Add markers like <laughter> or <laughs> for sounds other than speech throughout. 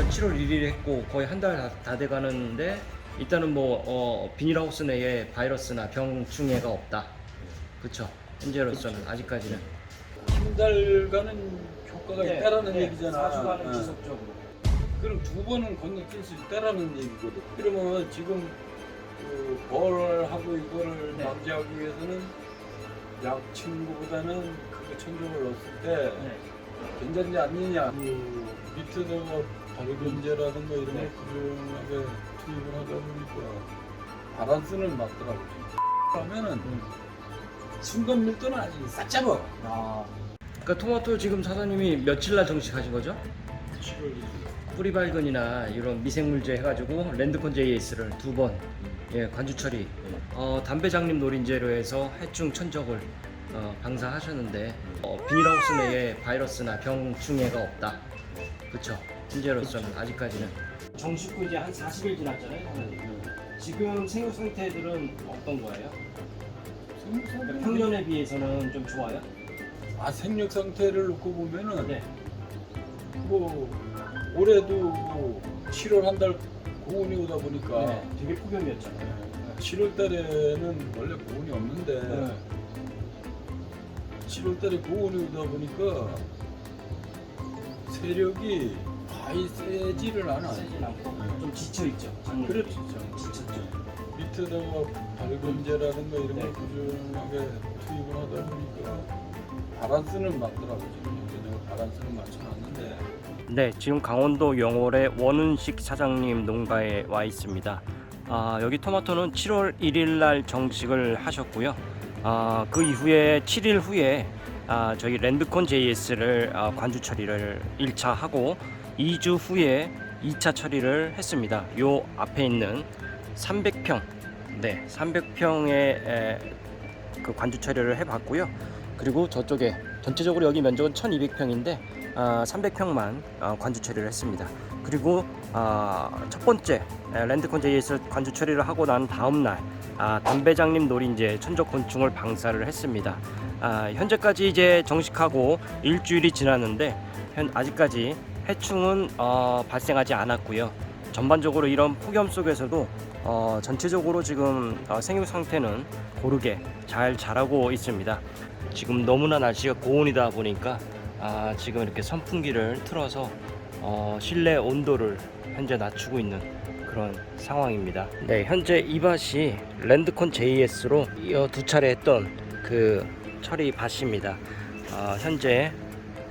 일단 7월 1일에 했고 거의 한 달 다 돼가는데 일단은 뭐 어, 비닐하우스 내에 바이러스나 병충해가 없다. 그렇죠. 현재로서는 아직까지는 한 달간은 효과가 있다라는 얘기잖아. 네, 4주간은 어. 지속적으로. 그럼 두 번은 건너뛸 수 있다라는 얘기거든. 그러면 지금 그 벌하고 이거를 네. 방지하기 위해서는 약 친구보다는 그 천적을 넣었을 때 네. 괜찮지 않느냐. 그 밑에다 가 발견제라든가 이런 네. 걸 꾸준하게 투입을 하다 보니까 바란스는 맞더라고. 그러면은 음. 순간 밀도는 아직 싹 잡아. 아. 그러니까 토마토 지금 사장님이 며칠 날 정식하신 거죠? 7월 1일. 뿌리 발근이나 이런 미생물제 해가지고 랜드콘 JS를 두 번 예, 관주 처리 어, 담배 장립 노린재로 해서 해충 천적을 어, 방사하셨는데 어, 비닐하우스 내에 바이러스나 병충해가 없다 그쵸 현재로서는 아직까지는 정식 후 이제 한 40일 지났잖아요 지금 생육 상태들은 어떤 거예요? 그러니까 평년에 비해서는 좀 좋아요? 아 생력 상태를 놓고 보면은 네. 뭐 올해도 7월 한 달 고온이 오다 보니까 네, 되게 폭염이었잖아요 7월 달에는 원래 고온이 없는데 네. 7월 달에 고온이 오다 보니까 세력이 거의 세지를 않아. 세진 않고 좀 지쳐 있죠 그렇죠. 지쳤죠 밑에다가 발금제라든가 이런 네. 걸 꾸준하게 투입을 하다 보니까 바란스는 맞더라고요. 바란스는 맞춰놨는데 네, 지금 강원도 영월의 원은식 사장님 농가에 와 있습니다. 아, 여기 토마토는 7월 1일 날 정식을 하셨고요. 아, 그 이후에 7일 후에 아, 저희 랜드콘 JS를 아, 관주 처리를 1차 하고 2주 후에 2차 처리를 했습니다. 요 앞에 있는 300평, 네, 300평의 그 관주 처리를 해봤고요. 그리고 저쪽에 전체적으로 여기 면적은 1,200평인데 아, 300평만 어, 관주 처리를 했습니다. 그리고 아, 첫 번째 에, 랜드콘 JS 관주 처리를 하고 난 다음 날 아, 담배장님 노린재 천적곤충을 방사를 했습니다. 아, 현재까지 이제 정식하고 일주일이 지났는데 현, 아직까지 해충은 어, 발생하지 않았고요. 전반적으로 이런 폭염 속에서도 어, 전체적으로 지금 어, 생육 상태는 고르게 잘 자라고 있습니다. 지금 너무나 날씨가 고온이다 보니까 아, 지금 이렇게 선풍기를 틀어서 어, 실내 온도를 현재 낮추고 있는 그런 상황입니다. 네, 현재 이 밭이 랜드콘 JS로 두 차례 했던 그 처리 밭입니다. 아, 현재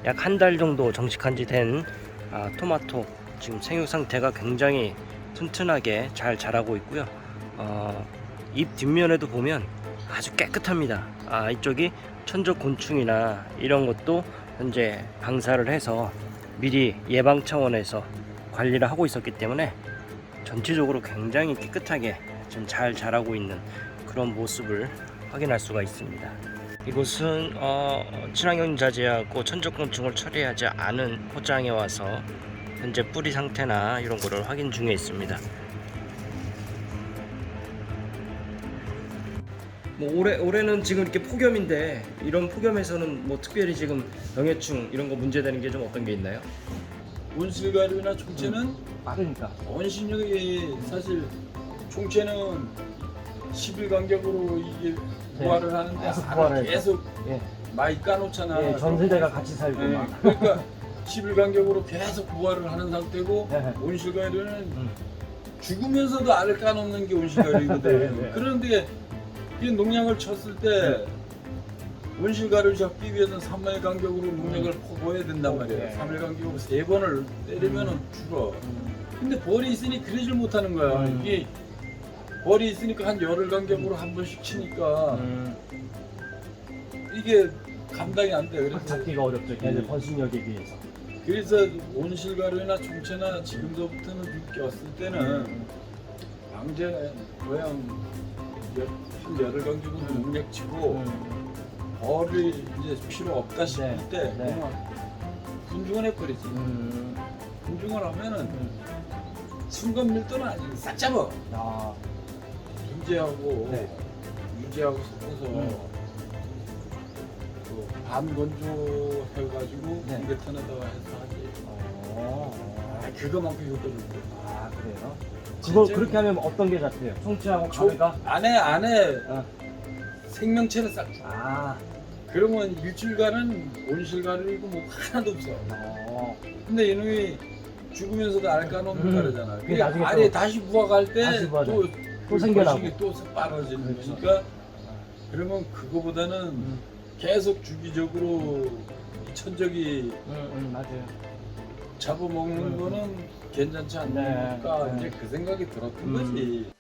약 한 달 정도 정식한 지된 아, 토마토 지금 생육 상태가 굉장히 튼튼하게 잘 자라고 있고요. 어, 잎 뒷면에도 보면 아주 깨끗합니다. 아, 이쪽이 천적 곤충이나 이런 것도 현재 방사를 해서 미리 예방 차원에서 관리를 하고 있었기 때문에 전체적으로 굉장히 깨끗하게 좀잘 자라고 있는 그런 모습을 확인할 수가 있습니다. 이곳은 어, 친환경 자재하고 천적곤충을 처리하지 않은 포장에 와서 현재 뿌리 상태나 이런 거를 확인 중에 있습니다. 뭐 올해 올해는 지금 이렇게 폭염인데 이런 폭염에서는 뭐 특별히 지금 병해충 이런 거 문제되는 게 좀 어떤 게 있나요? 온실가루나 총체는 빠르니까. 원신력이 사실 총체는 10일 간격으로 이게 부활을 하는데 계속 알을 계속 예. 많이 까놓잖아. 예, 전 세대가 같이 살고 예, 막. 그러니까 10일 간격으로 계속 부활을 하는 상태고 네. 온실가루는 음. 죽으면서도 알을 까놓는 게 온실가루거든. <laughs> 네, 네. 그런데 이 농약을 쳤을 때 온실가루를 잡기 위해서는 3일 간격으로 농약을 퍼부어야 된단 말이에요. 네. 3일 간격으로 세 번을 때리면은 죽어. 근데 벌이 있으니 그러질 못하는 거야. 음. 이게 벌이 있으니까 한 열흘 간격으로 한 번씩 치니까 음, 이게 감당이 안 돼. 확 그래서 잡기가 어렵죠. 걔네 음. 번식력에 비해서. 그래서 온실가루나 총체나 지금서부터는 좀 꼈을 때는 방제 모양 열- 한 열흘 간격으로 농약 치고 음, 벌이 이제 필요 없다 싶을 네, 때 네. 그냥 군중을 해버리지. 음, 군중을 하면은 음. 순간 밀도는 아직 싹 잡아. 아, 인제하고 네. 유제하고 섞어서 음. 그 반건조 해가지고 네. 공개탄에다가 해서 하지. 어. 아, 그거만큼 효과적이고. 아 그래요? 그거 진짜. 그렇게 하면 어떤 게 잡혀요? 청취하고 조, 가래가? 안에 안에 어. 생명체를 싹 줘. 아, 그러면 일주일간은 온실가루이고 뭐 하나도 없어. 어, 근데 이놈이 죽으면서도 알 까놓는 음. 거잖아. 그게 그게 나중에 알이 또 다시 부화갈 다시 부화돼. 때또 또 생겨나고. 또 빨아지는 그렇죠. 거니까 그러면 그거보다는 음, 계속 주기적으로 이 천적이 음, 음, 맞아요. 잡아먹는 음. 거는 괜찮지 않을까 네, 네. 이제 그 생각이 들었던 음. 거지.